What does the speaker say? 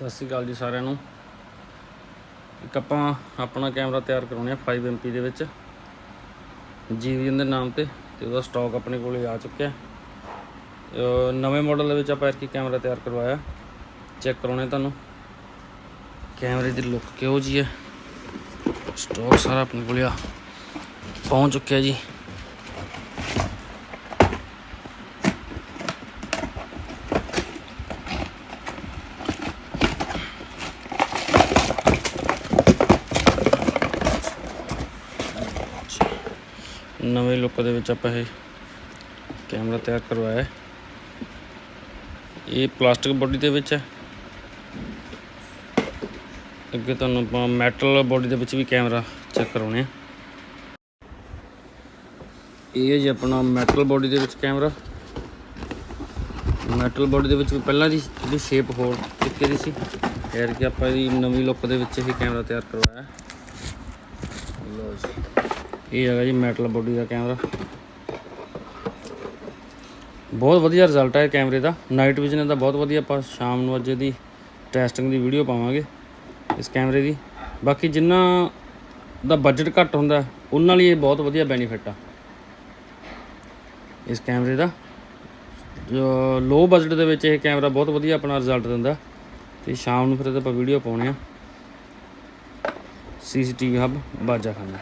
ਸਤਿ ਸ਼੍ਰੀ ਅਕਾਲ ਜੀ ਸਾਰਿਆਂ ਨੂੰ। ਇੱਕ ਆਪਾਂ ਆਪਣਾ ਕੈਮਰਾ ਤਿਆਰ ਕਰਾਉਣੇ ਆ 5 MP ਦੇ ਵਿੱਚ। ਜੀਵੀਐਨ ਦੇ ਨਾਮ ਤੇ ਤੇ ਉਹਦਾ ਸਟਾਕ ਆਪਣੇ ਕੋਲੇ ਆ ਚੁੱਕਿਆ। ਨਵੇਂ ਮਾਡਲ ਦੇ ਵਿੱਚ ਆਪਾਂ ਐਰਕੀ ਕੈਮਰਾ ਤਿਆਰ ਕਰਵਾਇਆ। ਚੈੱਕ ਕਰਾਉਣੇ ਤੁਹਾਨੂੰ। ਕੈਮਰੇ ਦੀ ਲੁੱਕ ਕਿਹੋ ਜੀ ਹੈ? ਸਟਾਕ ਸਾਰਾ ਆਪਣੇ ਕੋਲੇ ਆ। ਪਹੁੰਚ ਚੁੱਕਿਆ ਜੀ। ਨਵੇਂ ਲੁੱਕ ਦੇ ਵਿੱਚ ਆਪਾਂ ਇਹ ਕੈਮਰਾ ਤਿਆਰ ਕਰਵਾਇਆ ਇਹ ਪਲਾਸਟਿਕ ਬੋਡੀ ਦੇ ਵਿੱਚ ਹੈ। ਅੱਗੇ ਤੁਹਾਨੂੰ ਆਪਾਂ ਮੈਟਲ ਬੋਡੀ ਦੇ ਵਿੱਚ ਵੀ ਕੈਮਰਾ ਚੈੱਕ ਕਰਾਉਣੇ ਆ। ਇਹ ਹੈ ਜੀ ਆਪਣਾ ਮੈਟਲ ਬੋਡੀ ਦੇ ਵਿੱਚ ਕੈਮਰਾ। ਮੈਟਲ ਬੋਡੀ ਦੇ ਵਿੱਚ ਵੀ ਪਹਿਲਾਂ ਦੀ ਜਿਹੜੀ ਸ਼ੇਪ ਹੋਰ ਚੁੱਕੀ ਦੀ ਸੀ ਯਾਰ ਕਿ ਆਪਾਂ ਇਹਦੀ ਨਵੀਂ ਲੁੱਕ ਦੇ ਵਿੱਚ ਇਹ ਕੈਮਰਾ ਤਿਆਰ ਕਰਵਾਇਆ। ਹੈ। ਜੀ। ਇਹ ਹੈਗਾ ਜੀ ਮੈਟਲ ਬੋਡੀ ਦਾ ਕੈਮਰਾ ਬਹੁਤ ਵਧੀਆ ਰਿਜ਼ਲਟ ਹੈ ਕੈਮਰੇ ਦਾ। ਨਾਈਟ ਵਿਜ਼ਨ ਦਾ ਬਹੁਤ ਵਧੀਆ, ਆਪਾਂ ਸ਼ਾਮ ਨੂੰ ਅੱਜ ਦੀ ਟੈਸਟਿੰਗ ਦੀ ਵੀਡੀਓ ਪਾਵਾਂਗੇ ਇਸ ਕੈਮਰੇ ਦੀ। ਬਾਕੀ ਜਿਨ੍ਹਾਂ ਦਾ ਬਜਟ ਘੱਟ ਹੁੰਦਾ, ਉਹਨਾਂ ਲਈ ਇਹ ਬਹੁਤ ਵਧੀਆ ਬੈਨੀਫਿਟ ਆ ਇਸ ਕੈਮਰੇ ਦਾ। ਜੋ ਲੋ ਬਜਟ ਦੇ ਵਿੱਚ ਇਹ ਕੈਮਰਾ ਬਹੁਤ ਵਧੀਆ ਆਪਣਾ ਰਿਜ਼ਲਟ ਦਿੰਦਾ। ਤੇ ਸ਼ਾਮ ਨੂੰ ਫਿਰ ਇਹਦੇ ਆਪਾਂ ਵੀਡੀਓ ਪਾਉਣੇ ਆ। ਸੀਸੀਟੀਵੀ ਹੱਬ ਬਾਜਾਖਾਨਾ